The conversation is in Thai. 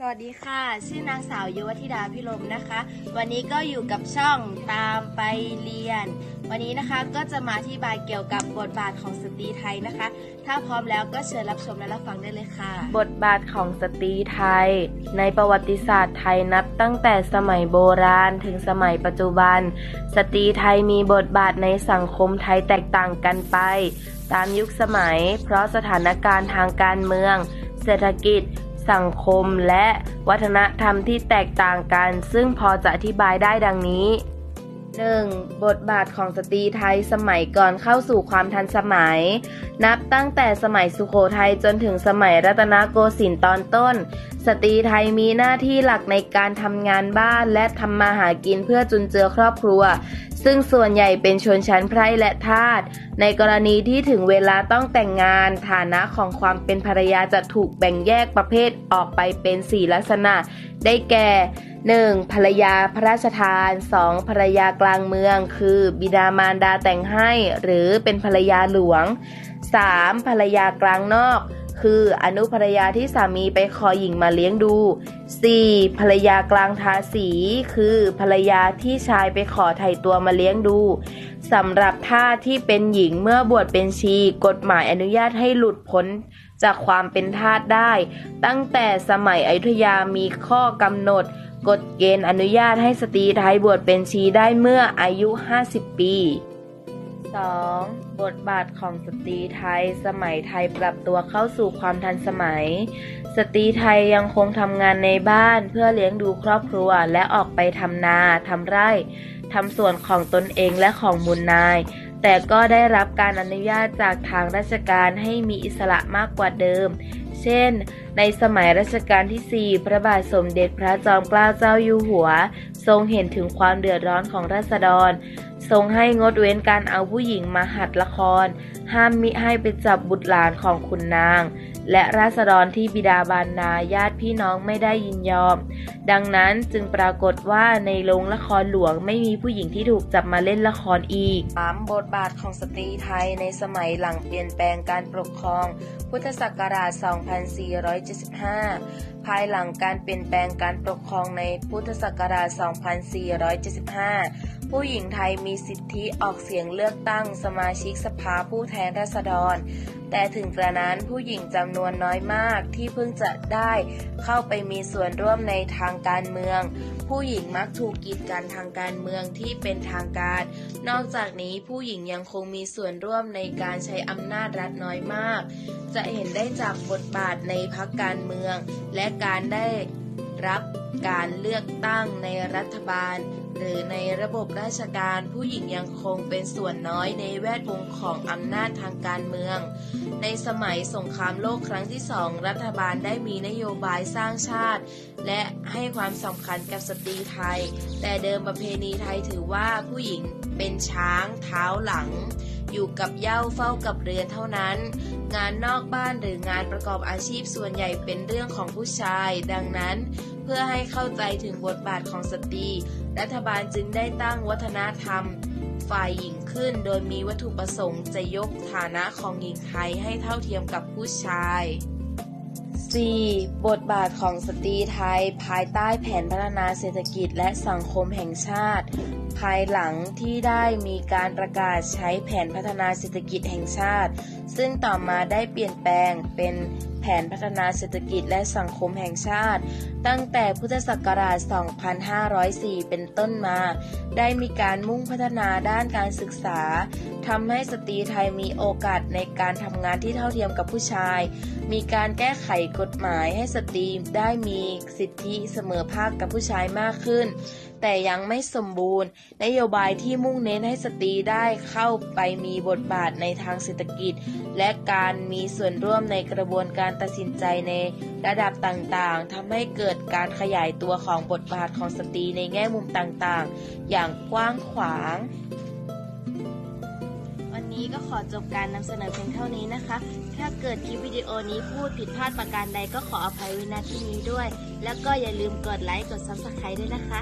สวัสดีค่ะ ชื่อนางสาวยุวธิดาพิรมนะคะ วันนี้ก็อยู่กับช่องตามไปเรียน วันนี้นะคะก็จะมาอธิบายเกี่ยวกับบทบาทของสตรีไทยนะคะ ถ้าพร้อมแล้วก็เชิญรับชมและรับฟังได้เลยค่ะ บทบาทของสตรีไทย ในประวัติศาสตร์ไทยนับตั้งแต่สมัยโบราณถึงสมัยปัจจุบัน สตรีไทยมีบทบาทในสังคมไทยแตกต่างกันไป ตามยุคสมัย เพราะสถานการณ์ทางการเมือง เศรษฐกิจ สังคมและวัฒนธรรมที่แตกต่างกัน ซึ่งพอจะอธิบายได้ดังนี้ 1. บทบาทของสตรีไทยสมัยก่อนเข้าสู่ความทันสมัย นับตั้งแต่สมัยสุโขทัยจนถึงสมัยรัตนโกสินทร์ตอนต้น สตรีไทยมีหน้าที่หลักในการทำงานบ้านและทำมาหากินเพื่อจุนเจือครอบครัว ซึ่งส่วนใหญ่เป็นชนชั้นไพร่และทาสในกรณีที่ถึงเวลาต้องแต่งงาน ฐานะของความเป็นภรรยาจะถูกแบ่งแยกประเภทออกไปเป็น4ลักษณะ ได้แก่ 1. ภรรยาพระราชทาน 2. ภรรยากลางเมือง คือบิดามารดาแต่งให้ หรือเป็นภรรยาหลวง 3. ภรรยากลางนอก คืออนุภรรยาที่สามีไปขอหญิงมาเลี้ยงดู 4. ภรรยากลางทาสี คือภรรยาที่ชายไปขอไถ่ตัวมาเลี้ยงดูสำหรับทาที่เป็นหญิงเมื่อบวชเป็นชี กฎหมายอนุญาตให้หลุดพ้นจากความเป็นทาสได้ ตั้งแต่สมัยอยุธยามีข้อกำหนด กฎเกณฑ์อนุญาตให้สตรีไทยบวชเป็นชีได้เมื่ออายุ 50 ปี 2. บทบาทของสตรีไทย สมัยไทยปรับตัวเข้าสู่ความทันสมัย สตรีไทยยังคงทำงานในบ้านเพื่อเลี้ยงดูครอบครัวและออกไปทำนาทำไร่ทำส่วนของตนเองและของมูลนาย แต่ก็ได้รับการอนุญาตจากทางราชการให้มีอิสระมากกว่าเดิม เช่น ในสมัยรัชกาลที่ 4 พระบาทสมเด็จพระจอมเกล้าเจ้าอยู่หัว ทรงเห็นถึงความเดือดร้อนของราษฎร ทรงให้งดเว้นการเอาผู้หญิงมาหัดละคร ห้ามมิให้ไปจับบุตรหลานของขุนนาง และราษฎรที่บิดาบารดาญาติพี่น้องไม่ได้ยินยอม ดังนั้นจึงปรากฏว่าในโรงละครหลวงไม่มีผู้หญิงที่ถูกจับมาเล่นละครอีก 3. บทบาทของสตรีไทยในสมัยหลังเปลี่ยนแปลงการปกครอง พุทธศักราช 2475 ภายหลังการเปลี่ยนแปลงการปกครองในพุทธศักราช 2475 ผู้หญิงไทยมีสิทธิออกเสียงเลือกตั้งสมาชิกสภาผู้แทนราษฎร แต่ถึงกระนั้นผู้หญิงจำนวนน้อยมากที่เพิ่งจะได้เข้าไปมีส่วนร่วมในทางการเมือง ผู้หญิงมักถูกกีดกันทางการเมืองที่เป็นทางการ นอกจากนี้ผู้หญิงยังคงมีส่วนร่วมในการใช้อำนาจรัฐน้อยมาก จะเห็นได้จากบทบาทในพักการเมือง และการได้รับการเลือกตั้งในรัฐบาล หรือในระบบราชการผู้หญิงยังคงเป็นส่วนน้อยในแวดวงของอำนาจทางการเมือง ในสมัยสงครามโลกครั้งที่สองรัฐบาลได้มีนโยบายสร้างชาติ และให้ความสำคัญกับสตรีไทย แต่เดิมประเพณีไทยถือว่าผู้หญิงเป็นช้างเท้าหลัง อยู่กับเหย้าเฝ้ากับเรือนเท่านั้น งานนอกบ้านหรืองานประกอบอาชีพส่วนใหญ่เป็นเรื่องของผู้ชาย ดังนั้น เพื่อให้เข้าใจถึงบทบาทของสตรี รัฐบาลจึงได้ตั้งวัฒนธรรม ฝ่ายหญิงขึ้นโดยมีวัตถุประสงค์จะยกฐานะของหญิงไทยให้เท่าเทียมกับผู้ชาย 4. บทบาทของสตรีไทย ภายใต้แผนพัฒนาเศรษฐกิจและสังคมแห่งชาติ ภายหลังที่ได้มีการประกาศใช้แผนพัฒนาเศรษฐกิจแห่งชาติ ซึ่งต่อมาได้เปลี่ยนแปลงเป็น นพัฒนาเศรษฐกิจและสังคมแห่งชาติ ตั้งแต่พุทธศักราช 2504 เป็นต้นมา ได้มีการมุ่งพัฒนาด้านการศึกษาทำให้สตรีไทยมีโอกาสในการทำงานที่เท่าเทียมกับผู้ชาย มีการแก้ไขกฎหมายให้สตรีได้มีสิทธิเสมอภาคกับผู้ชายมากขึ้นแต่ยังไม่สมบูรณ์ นโยบายที่มุ่งเน้นให้สตรีได้เข้าไปมีบทบาทในทางเศรษฐกิจ และการมีส่วนร่วมในกระบวนการตัดสินใจในระดับต่างๆทำให้เกิดการขยายตัวของบทบาทของสตรีในแง่มุมต่างๆ อย่างกว้างขวางวันนี้ก็ขอจบการนำเสนอเพียงเท่านี้นะคะ ถ้าเกิดคลิปวิดีโอนี้พูดผิดพลาดประการใดก็ขออภัยไว้ณที่นี้ด้วย แล้วก็อย่าลืมกดไลค์ กด Subscribe ด้วยนะคะ